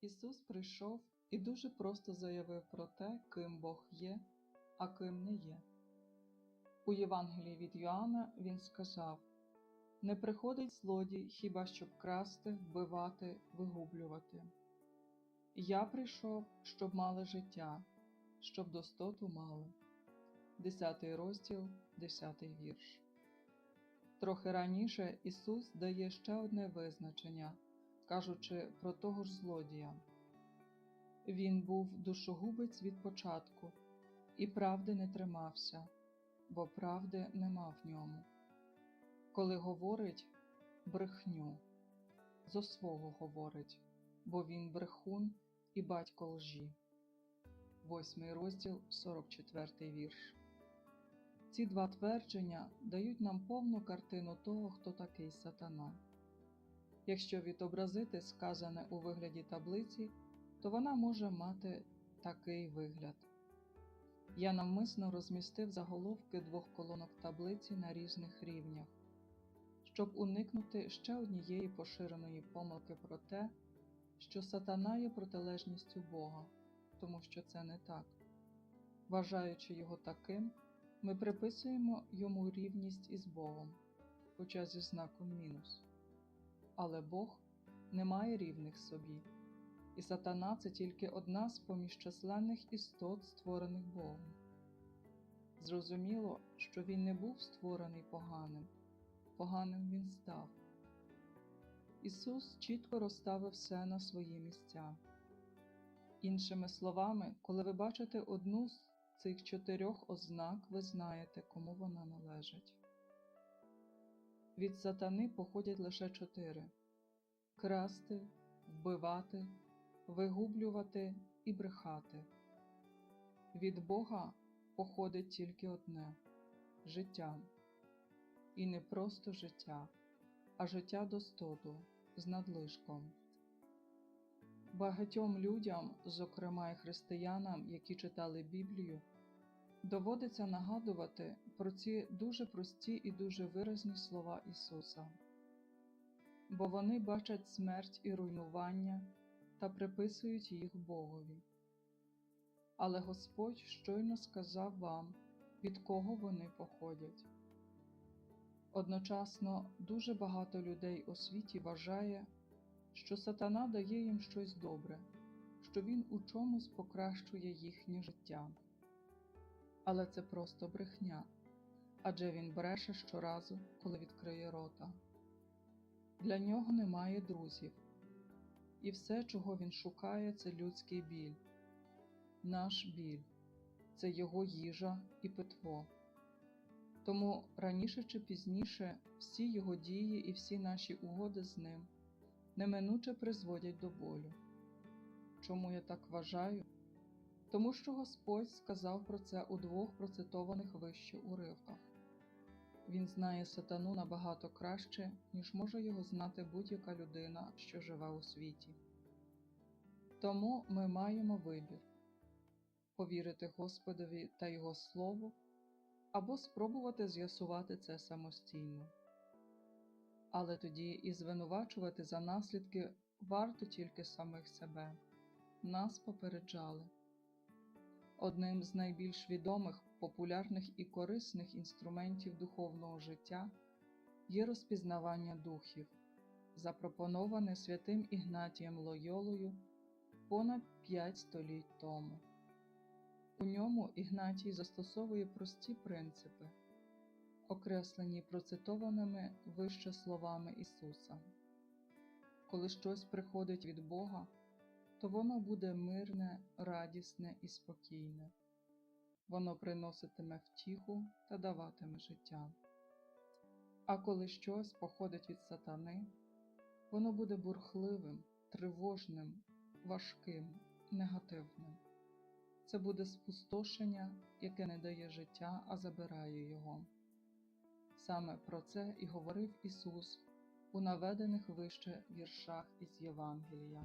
Ісус прийшов і дуже просто заявив про те, ким Бог є, а ким не є. У Євангелії від Йоанна Він сказав: Не приходить злодій хіба щоб красти, вбивати, вигублювати. Я прийшов, щоб мали життя, щоб достоту мали. 10 розділ, 10 вірш. Трохи раніше Ісус дає ще одне визначення, кажучи про того ж злодія. Він був душогубець від початку і правди не тримався, бо правди нема в ньому. Коли говорить брехню, зо свого говорить, бо він брехун і батько лжі. Восьмий розділ, 44 вірш. Ці два твердження дають нам повну картину того, хто такий сатана. Якщо відобразити сказане у вигляді таблиці, то вона може мати такий вигляд. Я навмисно розмістив заголовки двох колонок таблиці на різних рівнях, щоб уникнути ще однієї поширеної помилки про те, що сатана є протилежністю Бога, тому що це не так. Вважаючи його таким, ми приписуємо йому рівність із Богом, хоча зі знаком мінус. Але Бог не має рівних собі, і сатана це тільки одна з поміж численних істот, створених Богом. Зрозуміло, що він не був створений поганим, поганим він став. Ісус чітко розставив все на свої місця. Іншими словами, коли ви бачите одну з цих чотирьох ознак, ви знаєте, кому вона належить. Від сатани походять лише чотири красти, вбивати, вигублювати і брехати. Від Бога походить тільки одне життя. І не просто життя, а життя достоту з надлишком. Багатьом людям, зокрема й християнам, які читали Біблію, доводиться нагадувати про ці дуже прості і дуже виразні слова Ісуса, бо вони бачать смерть і руйнування та приписують їх Богові. Але Господь щойно сказав вам, від кого вони походять. Одночасно дуже багато людей у світі вважає, що сатана дає їм щось добре, що він у чомусь покращує їхнє життя. Але це просто брехня адже він бреше щоразу, коли відкриє рота. Для нього немає друзів, і все, чого він шукає, це людський біль, наш біль, це його їжа і питво. Тому раніше чи пізніше всі його дії і всі наші угоди з ним неминуче призводять до болю. Чому я так вважаю? Тому що Господь сказав про це у двох процитованих вище уривках Він знає сатану набагато краще, ніж може його знати будь-яка людина, що живе у світі. Тому ми маємо вибір повірити Господові та Його Слову або спробувати з'ясувати це самостійно. Але тоді і звинувачувати за наслідки варто тільки самих себе, нас попереджали. Одним з найбільш відомих, популярних і корисних інструментів духовного життя є розпізнавання духів, запропоноване святим Ігнатієм Лойолою понад п'ять століть тому. У ньому Ігнатій застосовує прості принципи, окреслені процитованими вище словами Ісуса. Коли щось приходить від Бога, то воно буде мирне, радісне і спокійне, воно приноситиме втіху та даватиме життя. А коли щось походить від сатани, воно буде бурхливим, тривожним, важким, негативним. Це буде спустошення, яке не дає життя, а забирає його. Саме про це і говорив Ісус у наведених вище віршах із Євангелія.